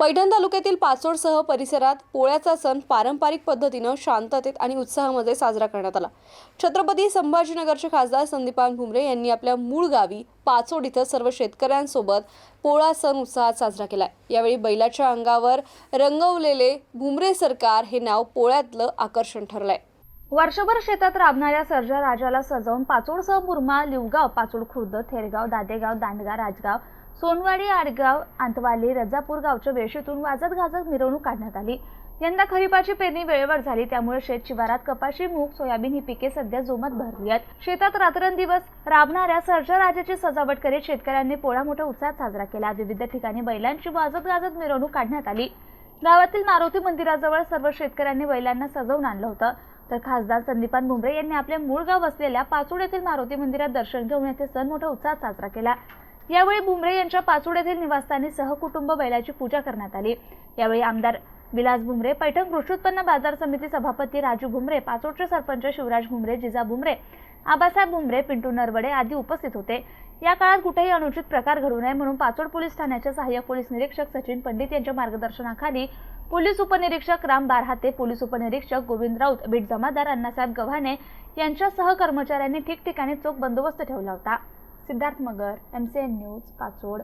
पैठण तालुक्यातील पाचोडसह परिसरात पोळ्याचा सण पारंपरिक पद्धतीनं शांततेत आणि उत्साहामध्ये साजरा करण्यात आला. छत्रपती संभाजीनगरचे खासदार संदीपान भुमरे यांनी आपल्या मूळ गावी पाचोड इथं सर्व शेतकऱ्यांसोबत पोळा सण उत्साहात साजरा केला यावेळी बैलाच्या अंगावर रंगवलेले भुमरे सरकार हे नाव पोळ्यातलं आकर्षण ठरलंय. वर्षभर शेतात राबणाऱ्या सर्जा राजाला सजवून पाचोडसह मुरमा लिवगाव पाचोड खुर्द थेरगाव दादेगाव दांडगा राजगाव सोनवाडी आडगाव आंतवाली रजापूर गावच्या वेशीतून वाजत गाजत मिरवणूक काढण्यात आली. यंदा खरीपाची पेरणी वेळेवर झाली त्यामुळे शेत शिवारात कपाशी मूग सोयाबीन ही पिके सध्या जोमात भरली आहेत. शेतात रात्रंदिवस राबणाऱ्या सर्जा राजाची सजावट करीत शेतकऱ्यांनी पोळा मोठ्या उत्साहात साजरा केला. विविध ठिकाणी बैलांची वाजत गाजत मिरवणूक काढण्यात आली. गावातील मारुती मंदिराजवळ सर्व शेतकऱ्यांनी बैलांना सजवून आणलं होतं. तर खासदार संदीपान भुमरे यांनी आपले मूळ गाव असलेल्या पाचोड येथील मारुती मंदिरात दर्शन घेऊन येथे सण मोठ्या उत्साहात साजरा केला. यावेळी भुमरे यांच्या पाचोड येथील निवासस्थानी सहकुटुंब बैलाची पूजा करण्यात आली. यावेळी आमदार विलास भुमरे पैठण कृषी उत्पन्न बाजार समिती सभापती राजू भुमरे पाचोडचे सरपंच शिवराज भुमरे जिजा भुमरे आबासाहेब भुमरे पिंटू नरवडे आदी उपस्थित होते. या काळात कुठेही अनुचित प्रकार घडू नये म्हणून पाचोड पोलीस ठाण्याचे सहाय्यक पोलीस निरीक्षक सचिन पंडित यांच्या मार्गदर्शनाखाली पोलीस उपनिरीक्षक राम बारहाते पोलीस उपनिरीक्षक गोविंद राऊत बीट जमादार अण्णासाहेब गव्हाणे यांच्या सहकर्मचाऱ्यांनी ठिकठिकाणी चोख बंदोबस्त ठेवला होता. Siddharth Magar M C N news Pachod.